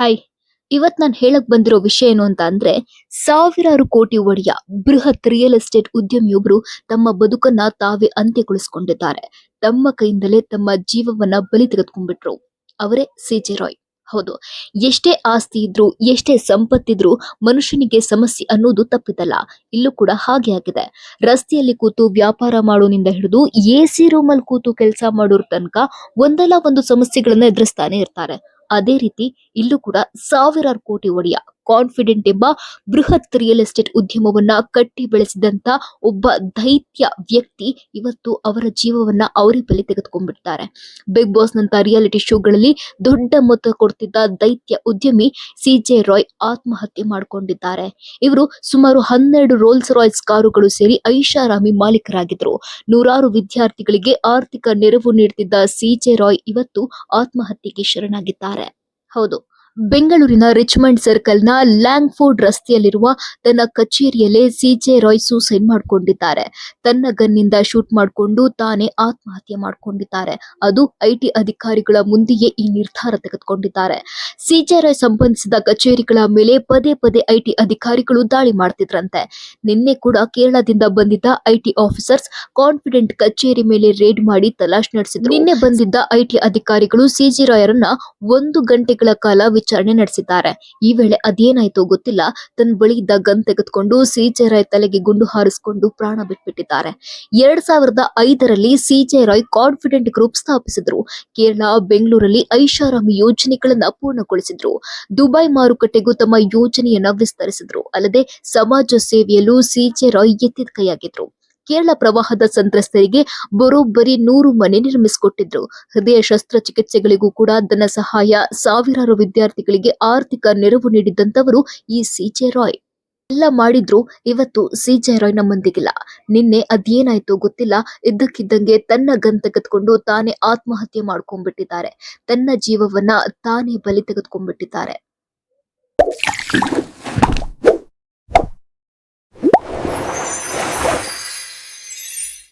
Hi. ಇವತ್ ನಾನು ಹೇಳಕ್ ಬಂದಿರೋ ವಿಷಯ ಏನು ಅಂತ ಅಂದ್ರೆ, ಸಾವಿರಾರು ಕೋಟಿ ಒಡೆಯ ಬೃಹತ್ ರಿಯಲ್ ಎಸ್ಟೇಟ್ ಉದ್ಯಮಿಯೊಬ್ರು ತಮ್ಮ ಬದುಕನ್ನ ತಾವೇ ಅಂತ್ಯಗೊಳಿಸಿಕೊಂಡಿದ್ದಾರೆ. ತಮ್ಮ ಕೈಯಿಂದಲೇ ತಮ್ಮ ಜೀವವನ್ನ ಬಲಿ ತೆಗೆದುಕೊಂಡ್ಬಿಟ್ರು. ಅವರೇ ಸಿಜೆ ರಾಯ್. ಹೌದು. ಎಷ್ಟೇ ಆಸ್ತಿ ಇದ್ರು, ಎಷ್ಟೇ ಸಂಪತ್ತಿದ್ರು ಮನುಷ್ಯನಿಗೆ ಸಮಸ್ಯೆ ಅನ್ನೋದು ತಪ್ಪಿದಲ್ಲ ಇಲ್ಲೂ ಕೂಡ ಹಾಗೆ ಆಗಿದೆ. ರಸ್ತೆಯಲ್ಲಿ ಕೂತು ವ್ಯಾಪಾರ ಮಾಡೋನಿಂದ ಹಿಡಿದು ಎ ಸಿ ರೂಮಲ್ಲಿ ಕೂತು ಕೆಲಸ ಮಾಡೋರ್ ತನಕ ಒಂದಲ್ಲ ಒಂದು ಸಮಸ್ಯೆಗಳನ್ನ ಎದುರಿಸ್ತಾನೆ ಇರ್ತಾರೆ. ಅದೇ ರೀತಿ ಇಲ್ಲೂ ಕೂಡ ಸಾವಿರಾರು ಕೋಟಿ ಒಡೆಯ ಕಾನ್ಫಿಡೆಂಟ್ ಎಂಬ ಬೃಹತ್ ರಿಯಲ್ ಎಸ್ಟೇಟ್ ಉದ್ಯಮವನ್ನ ಕಟ್ಟಿ ಬೆಳೆಸಿದಂತ ಒಬ್ಬ ದೈತ್ಯ ವ್ಯಕ್ತಿ ಇವತ್ತು ಅವರ ಜೀವವನ್ನ ಅವರಿ ಬೆಲೆ ತೆಗೆದುಕೊಂಡ್ಬಿಡ್ತಾರೆ. ಬಿಗ್ ಬಾಸ್ ನಂತ ರಿಯಾಲಿಟಿ ಶೋಗಳಲ್ಲಿ ದೊಡ್ಡ ಮೊತ್ತ ಕೊಡ್ತಿದ್ದ ದೈತ್ಯ ಉದ್ಯಮಿ ಸಿಜೆ ರಾಯ್ ಆತ್ಮಹತ್ಯೆ ಮಾಡಿಕೊಂಡಿದ್ದಾರೆ. ಇವರು ಸುಮಾರು ಹನ್ನೆರಡು ರೋಲ್ಸ್ ರಾಯ್ಸ್ ಕಾರುಗಳು ಸೇರಿ ಐಷಾರಾಮಿ ಮಾಲೀಕರಾಗಿದ್ದರು ನೂರಾರು ವಿದ್ಯಾರ್ಥಿಗಳಿಗೆ ಆರ್ಥಿಕ ನೆರವು ನೀಡುತ್ತಿದ್ದ ಸಿಜೆ ರಾಯ್ ಇವತ್ತು ಆತ್ಮಹತ್ಯೆಗೆ ಶರಣಾಗಿದ್ದಾರೆ. ಹೌದು. ಬೆಂಗಳೂರಿನ ರಿಚ್ಮಂಡ್ ಸರ್ಕಲ್ನ ಲ್ಯಾಂಗ್ಫೋರ್ಡ್ ರಸ್ತೆಯಲ್ಲಿರುವ ತನ್ನ ಕಚೇರಿಯಲ್ಲೇ ಸಿಜೆ ರಾಯ್ ಸೂಸೈಡ್ ಮಾಡಿಕೊಂಡಿದ್ದಾರೆ. ತನ್ನ ಗನ್ನಿಂದ ಶೂಟ್ ಮಾಡಿಕೊಂಡು ತಾನೇ ಆತ್ಮಹತ್ಯೆ ಮಾಡಿಕೊಂಡಿದ್ದಾರೆ. ಅದು ಐಟಿ ಅಧಿಕಾರಿಗಳ ಮುಂದೆಯೇ ಈ ನಿರ್ಧಾರ ತೆಗೆದುಕೊಂಡಿದ್ದಾರೆ. ಸಿಜೆ ರಾಯ್ ಸಂಬಂಧಿಸಿದ ಕಚೇರಿಗಳ ಮೇಲೆ ಪದೇ ಪದೇ ಐಟಿ ಅಧಿಕಾರಿಗಳು ದಾಳಿ ಮಾಡ್ತಿದ್ರಂತೆ. ನಿನ್ನೆ ಕೂಡ ಕೇರಳದಿಂದ ಬಂದಿದ್ದ ಐಟಿ ಆಫೀಸರ್ಸ್ ಕಾನ್ಫಿಡೆಂಟ್ ಕಚೇರಿ ಮೇಲೆ ರೇಡ್ ಮಾಡಿ ತಲಾಶ್ ನಡೆಸಿದ್ರು. ನಿನ್ನೆ ಬಂದಿದ್ದ ಐಟಿ ಅಧಿಕಾರಿಗಳು ಸಿಜೆ ರಾಯರನ್ನ ಒಂದು ಗಂಟೆಗಳ ಕಾಲ ವಿಚಾರಣೆ ನಡೆಸಿದ್ದಾರೆ. ಈ ವೇಳೆ ಅದೇನಾಯ್ತೋ ಗೊತ್ತಿಲ್ಲ. ತನ್ನ ಬಳಿ ಇದ್ದ ಗನ್ ತೆಗೆದುಕೊಂಡು ಸಿಜೆ ರಾಯ್ ತಲೆಗೆ ಗುಂಡು ಹಾರಿಸಿಕೊಂಡು ಪ್ರಾಣ ಬಿಟ್ಬಿಟ್ಟಿದ್ದಾರೆ. ಎರಡ್ ಸಾವಿರದ ಐದರಲ್ಲಿ ಸಿಜೆ ರಾಯ್ ಕಾನ್ಫಿಡೆಂಟ್ ಗ್ರೂಪ್ ಸ್ಥಾಪಿಸಿದ್ರು. ಕೇರಳ, ಬೆಂಗಳೂರಲ್ಲಿ ಐಷಾರಾಮಿ ಯೋಜನೆಗಳನ್ನ ಪೂರ್ಣಗೊಳಿಸಿದ್ರು. ದುಬೈ ಮಾರುಕಟ್ಟೆಗೂ ತಮ್ಮ ಯೋಜನೆಯನ್ನ ವಿಸ್ತರಿಸಿದ್ರು. ಅಲ್ಲದೆ ಸಮಾಜ ಸೇವೆಯಲ್ಲೂ ಸಿಜೆ ರಾಯ್ ಎತ್ತಿದ ಕೈಯಾಗಿದ್ರು. ಕೇರಳ ಪ್ರವಾಹದ ಸಂತ್ರಸ್ತರಿಗೆ ಬರೋಬ್ಬರಿ ನೂರು ಮನೆ ನಿರ್ಮಿಸಿಕೊಟ್ಟಿದ್ರು. ಹೃದಯ ಶಸ್ತ್ರಚಿಕಿತ್ಸೆಗಳಿಗೂ ಕೂಡ ಧನ ಸಹಾಯ. ಸಾವಿರಾರು ವಿದ್ಯಾರ್ಥಿಗಳಿಗೆ ಆರ್ಥಿಕ ನೆರವು ನೀಡಿದಂತವರು ಈ ಸಿಜೆ ರಾಯ್. ಎಲ್ಲ ಮಾಡಿದ್ರು ಇವತ್ತು ಸಿಜೆ ರಾಯ್ ನಮ್ಮೊಂದಿಗಿಲ್ಲ ನಿನ್ನೆ ಅದೇನಾಯ್ತು ಗೊತ್ತಿಲ್ಲ. ಇದ್ದಕ್ಕಿದ್ದಂಗೆ ತನ್ನ ಗನ್ ತೆಗೆದುಕೊಂಡು ತಾನೇ ಆತ್ಮಹತ್ಯೆ ಮಾಡ್ಕೊಂಡ್ಬಿಟ್ಟಿದ್ದಾರೆ. ತನ್ನ ಜೀವವನ್ನ ತಾನೇ ಬಲಿ ತೆಗೆದುಕೊಂಡ್ಬಿಟ್ಟಿದ್ದಾರೆ.